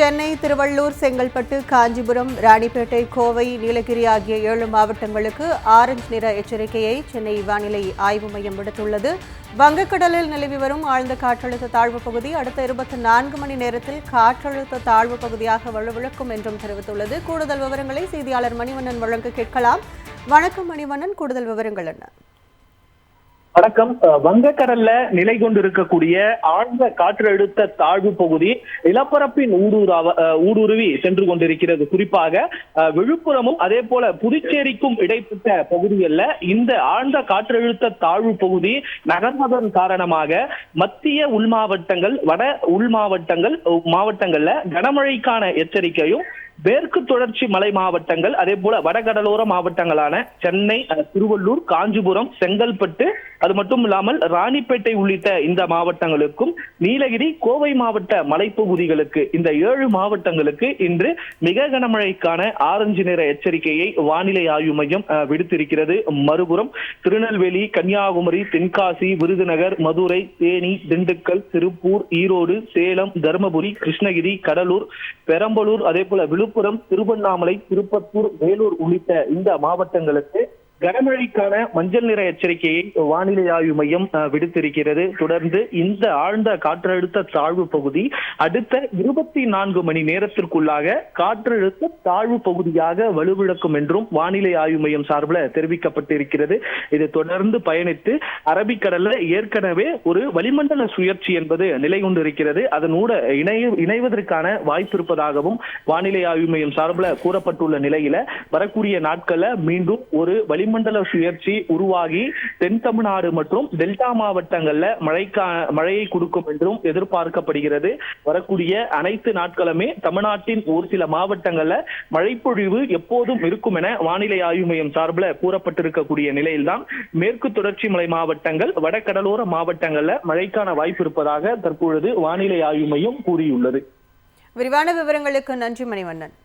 சென்னை திருவள்ளூர் செங்கல்பட்டு காஞ்சிபுரம் ராணிப்பேட்டை கோவை நீலகிரி ஆகிய ஏழு மாவட்டங்களுக்கு ஆரஞ்சு நிற எச்சரிக்கையை சென்னை வானிலை ஆய்வு மையம் விடுத்துள்ளது. வங்கக்கடலில் நிலவி வரும் ஆழ்ந்த காற்றழுத்த தாழ்வு பகுதி அடுத்த இருபத்தி நான்கு மணி நேரத்தில் காற்றழுத்த தாழ்வு பகுதியாக வலுவிழக்கும் என்றும் தெரிவித்துள்ளது. கூடுதல் விவரங்களை செய்தியாளர் மணிவண்ணன் வழங்க கேட்கலாம். வணக்கம் மணிவண்ணன். கூடுதல் விவரங்கள் என்ன? வணக்கம் அஹ் வங்கக்கடல்ல நிலை கொண்டிருக்கக்கூடிய ஆழ்ந்த காற்றழுத்த தாழ்வு பகுதி நிலப்பரப்பின் ஊடுருவ அஹ் ஊடுருவி சென்று கொண்டிருக்கிறது. குறிப்பாக அஹ் விழுப்புரமும் அதே போல புதுச்சேரிக்கும் இடைப்பட்ட பகுதிகளில் இந்த ஆழ்ந்த காற்றழுத்த தாழ்வு பகுதி நகர்ந்ததன் காரணமாக மத்திய உள் மாவட்டங்கள் வட உள் மாவட்டங்கள் மாவட்டங்கள்ல கனமழைக்கான எச்சரிக்கையும் மேற்கு தொடர்ச்சி மலை மாவட்டங்கள் அதே போல வடகடலோர மாவட்டங்களான சென்னை திருவள்ளூர் காஞ்சிபுரம் செங்கல்பட்டு அது மட்டும் இல்லாமல் ராணிப்பேட்டை உள்ளிட்ட இந்த மாவட்டங்களுக்கும் நீலகிரி கோவை மாவட்ட மலைப்பகுதிகளுக்கு இந்த ஏழு மாவட்டங்களுக்கு இன்று மிக கனமழைக்கான ஆரஞ்சு நிற எச்சரிக்கையை வானிலை ஆய்வு மையம் விடுத்திருக்கிறது. மறுபுறம் திருநெல்வேலி கன்னியாகுமரி தென்காசி விருதுநகர் மதுரை தேனி திண்டுக்கல் திருப்பூர் ஈரோடு சேலம் தருமபுரி கிருஷ்ணகிரி கடலூர் பெரம்பலூர் அதே போல விழுப்புரம் திருவண்ணாமலை திருப்பத்தூர் வேலூர் உள்ளிட்ட இந்த மாவட்டங்களுக்கு கனமழைக்கான மஞ்சள் நிற எச்சரிக்கையை வானிலை ஆய்வு மையம் விடுத்திருக்கிறது. தொடர்ந்து இந்த ஆழ்ந்த காற்றழுத்த தாழ்வு பகுதி அடுத்த இருபத்தி நான்கு மணி நேரத்திற்குள்ளாக காற்றழுத்த தாழ்வு பகுதியாக வலுவிழக்கும் என்றும் வானிலை ஆய்வு மையம் சார்பில் தெரிவிக்கப்பட்டிருக்கிறது. இது தொடர்ந்து பயணித்து அரபிக்கடல்ல ஏற்கனவே ஒரு வளிமண்டல சுழற்சி என்பது நிலை கொண்டிருக்கிறது. அதனூட இணைய இணைவதற்கான வாய்ப்பு இருப்பதாகவும் வானிலை ஆய்வு மையம் சார்பில் கூறப்பட்டுள்ள நிலையில வரக்கூடிய நாட்கள்ல மீண்டும் ஒரு வளிமண்டல சுழற்சி உருவாகி தென் தமிழ்நாடு மற்றும் டெல்டா மாவட்டங்கள்ல மழைக்கா மழையை கொடுக்கும் என்றும் எதிர்பார்க்கப்படுகிறது. வரக்கூடிய அனைத்து நாட்களுமே தமிழ்நாட்டின் ஒரு சில மாவட்டங்கள்ல மழைப்பொழிவு எப்போதும் இருக்கும் என வானிலை ஆய்வு மையம் சார்பில் கூறப்பட்டிருக்கக்கூடிய நிலையில்தான் மேற்கு தொடர்ச்சி மலை மாவட்டங்கள் வடகடலோர மாவட்டங்கள்ல மழைக்கான வாய்ப்பு இருப்பதாக தற்பொழுது வானிலை ஆய்வு மையம் கூறியுள்ளது. விரிவான விவரங்களுக்கு நன்றி மணிவண்ணன்.